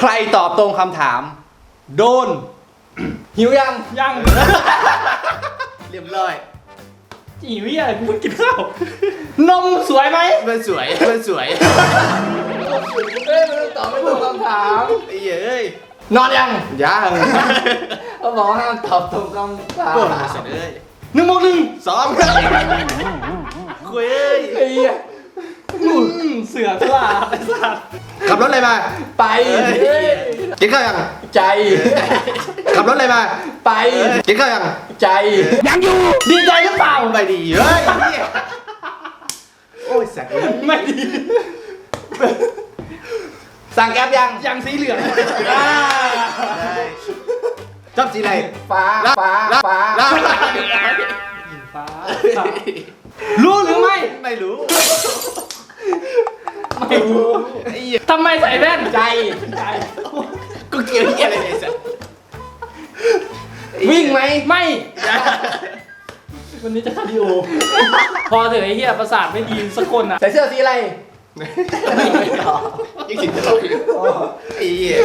ใครตอบตรงคำถาม โดน หิวยัง ยังเรียบร้อยจีวิอะไรกูเพิ่งกินข้าวนมสวยไหมเพื่อนสวยเพื่อนสวยเอ้ยมันตอบไม่ตรงคำถามไอ้เหี้ยเอ้ยนอนยังยังเขาบอกว่าห้ามตอบตรงคำถามโอ้ยสัตว์เอ้ยหนึ่งโมงหนึ่งสองคุยเอ้ย ไอ้เหี้ย อืม เสือฉลาดไอ้สัตว์ขับรถอะไรมา ไปเอ้ยเฮ้ยกินข้าวยัง ใจ ขับรถอะไรมา ไป กินข้าวยัง ใจ ยังอยู่ ดีใจหรือเปล่าไปดีเฮ้ยเหี้ยโอ้ยสัตว์เอ้ยไม่ดี สั่งแก๊ปยัง ยังสีเหลืองอ่าได้ชอบสีอะไร ฟ้ารับฟ้ารับฟ้ารับฟ้า รู้หรือไม่ ไม่รู้ไม่รู้ไอ้เหี้ย ทำไมใส่แว่น ใจ ใจ กูเกลียดเหี้ยอะไรเนี่ยไอ้สัตว์วิ่งไหมไม่ วันนี้จะคาร์ดิโอ พอเถอะไอ้เหี้ยประสาทไม่ดีสักคนอะ ใส่เสื้อสีอะไรยังสิงโตอยู่ไอ้เหี้ย